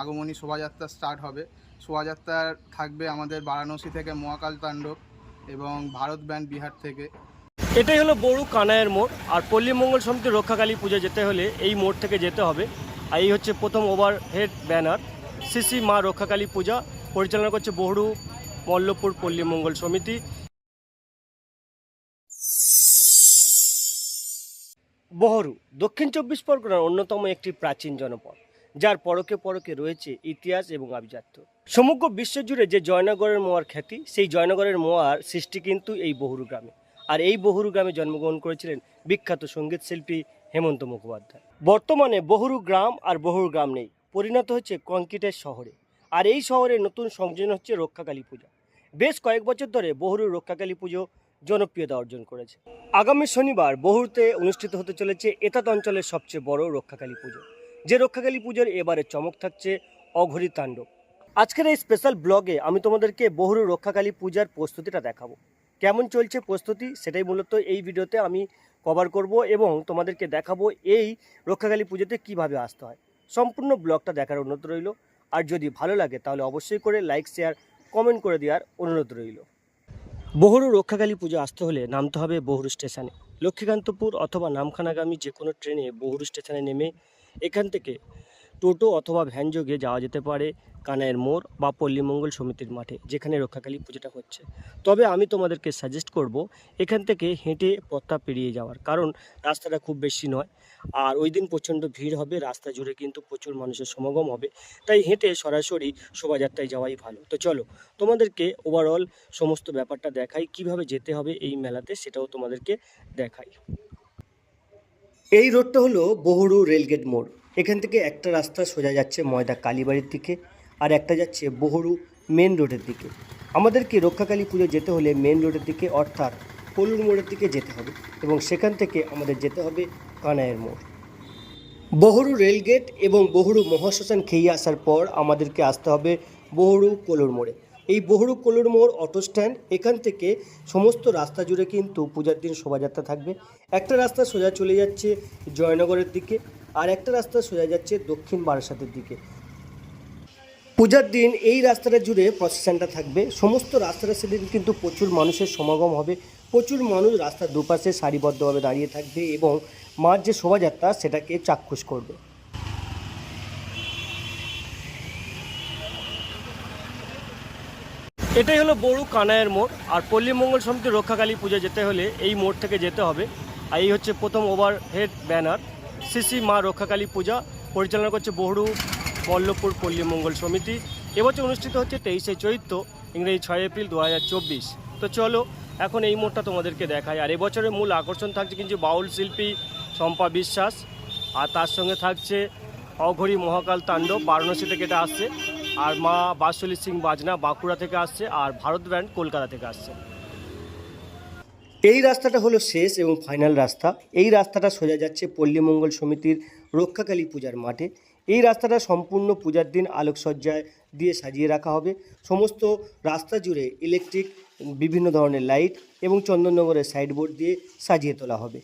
আগমনী শোভাযাত্রা স্টার্ট হবে। শোভাযাত্রা থাকবে আমাদের বারাণসী থেকে মহাকাল তাণ্ডব এবং ভারত ব্যান্ড বিহার থেকে। এটাই হলো বড়ু কানায়ের মোড়। আর পল্লী মঙ্গল সমিতি রক্ষাকালী পুজো যেতে হলে এই মোড় থেকে যেতে হবে। আর এই হচ্ছে প্রথম ওভারহেড ব্যানার সিসি মা রক্ষাকালী পূজা পরিচালনা করছে বহরু মল্লপুর পল্লী মঙ্গল সমিতি। বহরু দক্ষিণ চব্বিশ পরগনার অন্যতম একটি প্রাচীন জনপদ, যার পরকে পরকে রয়েছে ইতিহাস এবং আভিজাত্য। সমগ্র বিশ্বজুড়ে যে জয়নগরের মোয়ার খ্যাতি, সেই জয়নগরের মোয়ার সৃষ্টি কিন্তু এই বহুরু গ্রামে। আর এই বহুরু গ্রামে জন্মগ্রহণ করেছিলেন বিখ্যাত সংগীত শিল্পী হেমন্ত মুখোপাধ্যায়। বর্তমানে বহুরু গ্রাম আর বহুরু গ্রাম নেই, পরিণত হচ্ছে কংক্রিটের শহরে। আর এই শহরে নতুন সংযোজন হচ্ছে রক্ষাকালী পূজা। বেশ কয়েক বছর ধরে বহুরু রক্ষাকালী পুজো জনপ্রিয়তা অর্জন করেছে। আগামী শনিবার বহুরুতে অনুষ্ঠিত হতে চলেছে এতাত অঞ্চলের সবচেয়ে বড় রক্ষাকালী পুজো। যে রক্ষাকালী পুজোর এবারে চমক থাকছে অঘরী তাণ্ডব। আজকের এই স্পেশাল ব্লগে আমি তোমাদেরকে বহুরু রক্ষাকালী পূজার প্রস্তুতিটা দেখাবো। কেমন চলছে প্রস্তুতি সেটাই মূলত এই ভিডিওতে আমি কভার করব এবং তোমাদেরকে দেখাবো এই রক্ষাকালী পুজোতে কীভাবে আসতে হয়। সম্পূর্ণ ব্লগটা দেখার অনুরোধ রইল। আর যদি ভালো লাগে তাহলে অবশ্যই করে লাইক, শেয়ার, কমেন্ট করে দেওয়ার অনুরোধ রইল। বহুরু রক্ষাকালী পুজো আসতে হলে নামতে হবে বহরু স্টেশনে। লক্ষ্মীকান্তপুর অথবা নামখানাগামী যে কোনো ট্রেনে বহুরু স্টেশনে নেমে এখান থেকে টোটো অথবা ভ্যান যোগে যাওয়া যেতে পারে কানাইয়ের মোড় বা পল্লীমঙ্গল সমিতির মাঠে, যেখানে রক্ষাকালী পুজোটা হচ্ছে। তবে আমি তোমাদেরকে সাজেস্ট করব এখান থেকে হেঁটে পথটা পেরিয়ে যাওয়ার, কারণ রাস্তাটা খুব বেশি নয়। আর ওই দিন প্রচণ্ড ভিড় হবে, রাস্তা জুড়ে কিন্তু প্রচুর মানুষের সমাগম হবে। তাই হেঁটে সরাসরি শোভাযাত্রায় যাওয়াই ভালো। তো চলো, তোমাদেরকে ওভারঅল সমস্ত ব্যাপারটা দেখাই, কীভাবে যেতে হবে এই মেলাতে সেটাও তোমাদেরকে দেখাই। এই রোডটা হলো বহুরু রেলগেট মোড়। এখান থেকে একটা রাস্তা সোজা যাচ্ছে ময়দা কালীবাড়ির দিকে আর একটা যাচ্ছে বহরু মেন রোডের দিকে। আমাদেরকে রক্ষাকালী পুজো যেতে হলে মেন রোডের দিকে অর্থাৎ পলুর মোড়ের দিকে যেতে হবে এবং সেখান থেকে আমাদের যেতে হবে কানায়ের মোড়। বহরু রেলগেট এবং বহুরু মহাশ্মশান খেয়ে আসার পর আমাদেরকে আসতে হবে বহরু কলুর মোড়ে। এই বহুরু কলুর মোড় অটো স্ট্যান্ড এখান থেকে সমস্ত রাস্তা জুড়ে কিন্তু পূজার দিন শোভাযাত্রা থাকবে। একটা রাস্তা সোজা চলে যাচ্ছে জয়নগরের দিকে, আর একটা রাস্তা সোজা যাচ্ছে দক্ষিণ বারাসাতের দিকে। পূজার দিন এই রাস্তাটা জুড়ে প্রসেশনটা থাকবে। সমস্ত রাস্তাটা সেদিন কিন্তু প্রচুর মানুষের সমাগম হবে। প্রচুর মানুষ রাস্তার দুপাশে সারিবদ্ধভাবে দাঁড়িয়ে থাকবে এবং মার যে শোভাযাত্রা সেটাকে চাক্ষুষ করবে। এটাই হলো বড়ু কানায়ের মোড়। আর পল্লী মঙ্গল সমিতি রক্ষাকালী পুজো যেতে হলে এই মোড় থেকে যেতে হবে। আর এই হচ্ছে প্রথম ওভারহেড ব্যানার সিসি মা রক্ষাকালী পূজা পরিচালনা করছে বহরু মল্লপুর পল্লী মঙ্গল সমিতি। এবছর অনুষ্ঠিত হচ্ছে তেইশে চৈত্র, ইংরেজি ছয় এপ্রিল দু হাজার চব্বিশ। তো চলো, এখন এই মোড়টা তোমাদেরকে দেখায় আর এবছরের মূল আকর্ষণ থাকছে কিন্তু বাউল শিল্পী শম্পা বিশ্বাস। আর তার সঙ্গে থাকছে অঘরী মহাকাল তাণ্ডব, বারাণসী থেকে এটা আসছে। আর মা বাসুলি সিং বাজনা বাঁকুড়া থেকে আসছে আর ভারত ব্যান্ড কলকাতা থেকে আসছে। এই রাস্তাটা হলো শেষ এবং ফাইনাল রাস্তা। এই রাস্তাটা সোজা যাচ্ছে পল্লীমঙ্গল সমিতির রক্ষাকালী পূজার মাঠে। এই রাস্তাটা সম্পূর্ণ পূজার দিন আলোকসজ্জায় দিয়ে সাজিয়ে রাখা হবে। সমস্ত রাস্তা জুড়ে ইলেকট্রিক বিভিন্ন ধরনের লাইট এবং চন্দননগরের সাইডবোর্ড দিয়ে সাজিয়ে তোলা হবে।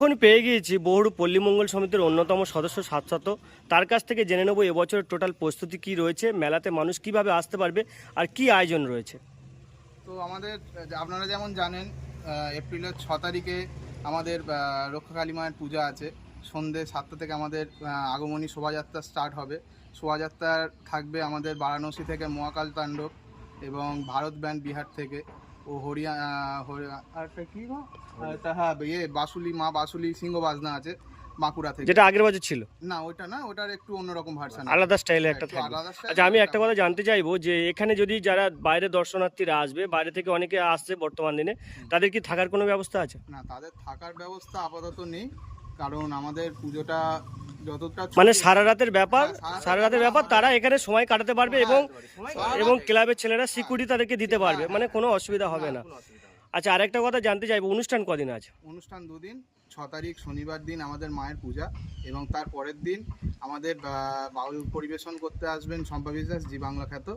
এখন পেয়ে গিয়েছি বহুরু পল্লীমঙ্গল সমিতির অন্যতম সদস্য সাতশত। তার কাছ থেকে জেনে নেব এবছর টোটাল প্রস্তুতি কি রয়েছে মেলাতে মানুষ কীভাবে আসতে পারবে আর কি আয়োজন রয়েছে। তো আমাদের আপনারা যেমন জানেন এপ্রিলের ছ তারিখে আমাদের আহ, রক্ষাকালী মায়ের পূজা আছে। সন্ধে সাতটা থেকে আমাদের আগমনী শোভাযাত্রা স্টার্ট হবে। শোভাযাত্রা থাকবে আমাদের বারাণসী থেকে মহাকাল তাণ্ডব এবং ভারত ব্যান্ড বিহার থেকে। ও হরিয়া কি গো? হ্যাঁ ইয়ে বাসুলি মা বাসুলি সিংহ বাজনা আছে বাঁকুড়া থেকে। যেটা আগের বছর ছিল। না ওটা না ওটার একটু অন্যরকম ভার্সন আলাদা স্টাইলে একটা থাকবে। আচ্ছা আমি একটা কথা জানতে চাইব যে এখানে যদি যারা বাইরে দর্শনার্থীরা আসবে বাইরে থেকে অনেকে আসছে বর্তমান দিনে তাদের কি থাকার কোনো ব্যবস্থা আছে? না তাদের থাকার ব্যবস্থা আপাতত নেই। কারণ আমাদের পুজোটা যতটা মানে সারা রাতের ব্যাপার হ্যাঁ, সারা রাতের ব্যাপার তারা এখানে সময় কাটাতে পারবে এবং এবং ক্লাবের ছেলেরা সিকিউরিটি তাদেরকে দিতে পারবে মানে কোনো অসুবিধা হবে না। আচ্ছা আরেকটা কথা জানতে চাইব অনুষ্ঠান কদিন আছে? অনুষ্ঠান দুদিন ছ তারিখ শনিবার দিন আমাদের মায়ের পূজা এবং তার পরের দিন আমাদের বাউল পরিবেশন করতে আসবেন শম্পা বিশ্বাস জি বাংলা খ্যাত।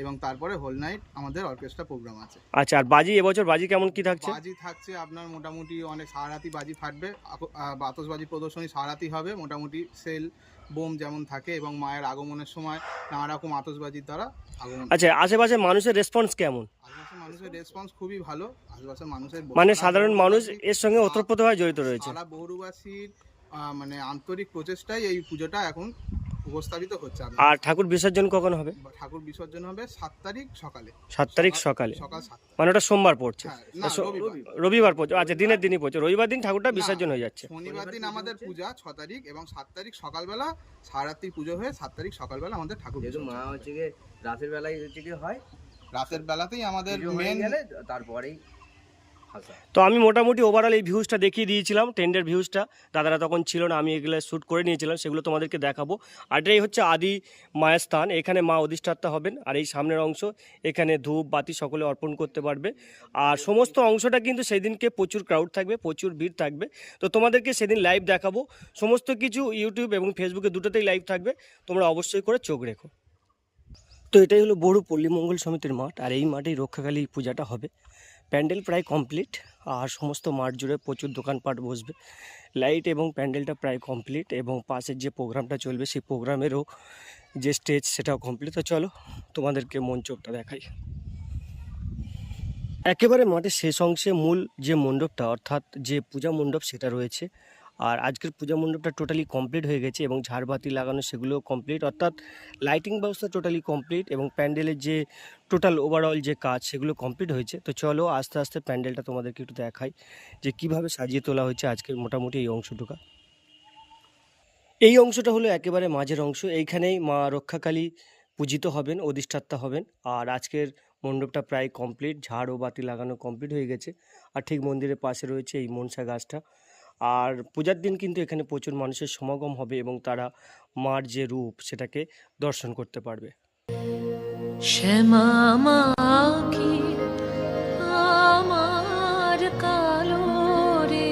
এবং তারপরে হোল নাইট আমাদের অর্কেস্ট্রা প্রোগ্রাম আছে। আচ্ছা আর বাজি এবছর বাজি কেমন কি থাকছে? বাজি থাকছে আপনার মোটামুটি অনেক সারাতি বাজি ফাটবে। আহ, প্রদর্শনী সারাতি হবে মোটামুটি সেল বোম যেমন থাকে এবং মায়ের আগমনের সময় নানা রকম আতসবাজির দ্বারা আগমন আচ্ছা আশেপাশে মানুষের রেসপন্স কেমন? আশেপাশের মানুষের রেসপন্স খুবই ভালো। আশেপাশের মানুষের মানে সাধারণ মানুষ এর সঙ্গে ওতপ্রোতভাবে জড়িত রয়েছে। সারা বহুরূপবাসীর মানে আন্তরিক প্রচেষ্টায় এই পুজোটা এখন উপস্থাপিত হচ্ছে আর ঠাকুর বিসর্জন কখন হবে? ঠাকুর বিসর্জন হবে সাত তারিখ সকালে। সাত তারিখ সকালে। সকাল মানে ওটা সোমবার পড়ছে। হ্যাঁ, রবিবার। পড়ছে। আচ্ছা দিনের দিনই পড়ছে। রবিবার দিন ঠাকুরটা বিসর্জন হয়ে যাচ্ছে। শনিবার দিন আমাদের পূজা ছ তারিখ এবং সাত তারিখ সকালবেলা সারাত্রি পুজো হয়ে সাত তারিখ সকালবেলা আমাদের ঠাকুর মা হচ্ছে গিয়ে রাতের বেলায় হচ্ছে কি হয় রাতের বেলাতেই আমাদের মেন তারপরেই তো আমি মোটামুটি ওভারঅল এই ভিউজটা দেখিয়ে দিয়েছিলাম টেন্ডের ভিউজটা দাদারা তখন ছিল না, আমি এগুলো শ্যুট করে নিয়েছিলাম, সেগুলো তোমাদেরকে দেখাবো। আর এটাই হচ্ছে আদি মায়ের স্থান, এখানে মা অধিষ্ঠাত্তা হবেন, আর এই সামনের অংশ, এখানে ধূপ, বাতি সকলে অর্পণ করতে পারবে। আর সমস্ত অংশটা কিন্তু সেদিনকে প্রচুর ক্রাউড থাকবে, প্রচুর ভিড় থাকবে। তো তোমাদেরকে সেদিন লাইভ দেখাবো। সমস্ত কিছু ইউটিউব এবং ফেসবুকে দুটোতেই লাইভ থাকবে, তোমরা অবশ্যই করে চোখ রেখো। তো এটাই হলো বড় পল্লী মঙ্গল সমিতির মাঠ, আর এই মাঠেই রক্ষাকালী পূজাটা হবে। প্যান্ডেল প্রায় কমপ্লিট, আর সমস্ত মাঠ জুড়ে প্রচুর দোকানপাট বসবে। লাইট এবং প্যান্ডেলটা প্রায় কমপ্লিট এবং পাশের যে প্রোগ্রামটা চলবে, সেই প্রোগ্রামেরও যে স্টেজ, সেটাও কমপ্লিট। তো চলো, তোমাদেরকে মঞ্চটা দেখাই। একেবারে মাঠের শেষ অংশে মূল যে মণ্ডপটা, অর্থাৎ যে পূজা মণ্ডপ, সেটা রয়েছে। আর আজকের পূজা মণ্ডপটা টোটালি কমপ্লিট হয়ে গেছে এবং ঝাড়বাতি লাগানো সেগুলোও কমপ্লিট অর্থাৎ লাইটিং ব্যবস্থা টোটালি কমপ্লিট এবং প্যান্ডেলের যে টোটাল ওভারঅল যে কাজ সেগুলো কমপ্লিট হয়েছে। তো চলো আস্তে আস্তে প্যান্ডেলটা তোমাদেরকে একটু দেখাই যে কীভাবে সাজিয়ে তোলা হয়েছে আজকের মোটামুটি এই অংশটুকা। এই অংশটা হলো একেবারে মাঝের অংশ, এইখানেই মা রক্ষাকালী পূজিত হবেন অধিষ্ঠাত্তা হবেন। আর আজকের মণ্ডপটা প্রায় কমপ্লিট ঝাড় ও বাতি লাগানো কমপ্লিট হয়ে গেছে। আর ঠিক মন্দিরের পাশে রয়েছে এই মনসা গাছটা। আর পূজার দিন কিন্তু এখানে প্রচুর মানুষের সমাগম হবে এবং তারা মার যে রূপ সেটাকে দর্শন করতে পারবে। কালো রে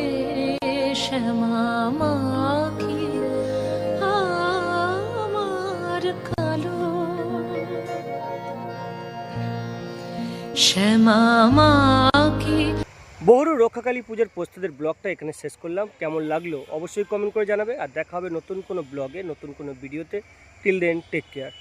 শ্যামা মাখি বহুরু রক্ষাকালী পুজোর প্রস্তুতির ব্লগটা এখানে শেষ করলাম। কেমন লাগল অবশ্যই কমেন্ট করে জানাবে। আর দেখা হবে নতুন কোনো ব্লগে, নতুন কোনো ভিডিওতে। Till then take care